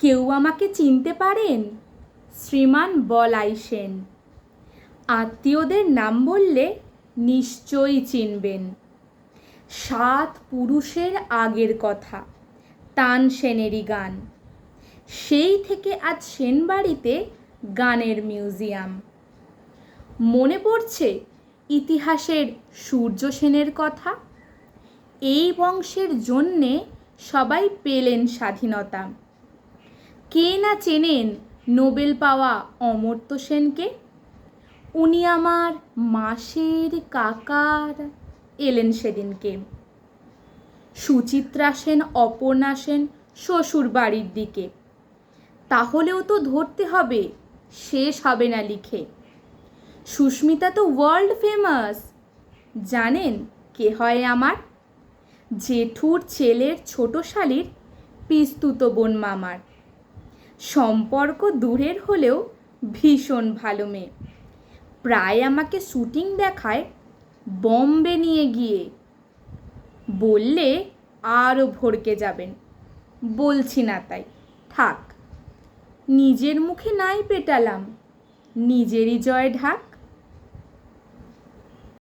কেউ আমাকে চিনতে পারেন? শ্রীমান বলাই সেন। আত্মীয়দের নাম বললে নিশ্চয়ই চিনবেন। সাত পুরুষের আগের কথা, তান সেনেরই গান। সেই থেকে আজ সেন বাড়িতে গানের মিউজিয়াম। মনে পড়ছে ইতিহাসের সূর্য সেনের কথা? এই বংশের জন্যে সবাই পেলেন স্বাধীনতা। কে না চেনেন নোবেল পাওয়া অমর্ত্য সেনকে? উনি আমার মাসের কাকার এলেন সেদিনকে। সুচিত্রা সেন, অপর্ণা সেন, শ্বশুর বাড়ির দিকে। তাহলেও তো ধরতে হবে, শেষ হবে না লিখে। সুস্মিতা তো ওয়ার্ল্ড ফেমাস জানেন কে হয় আমার? জেঠুর ছেলের ছোট শালির পিস্তুত বোন মামার। সম্পর্ক দূরের হলেও ভীষণ ভালো মেয়ে। প্রায় আমাকে শুটিং দেখায় বম্বে নিয়ে গিয়ে। বললে আরও ভড়কে যাবেন। বলছি না তাই, থাক। নিজের মুখে নাই পেটালাম, নিজেরই জয় ঢাক।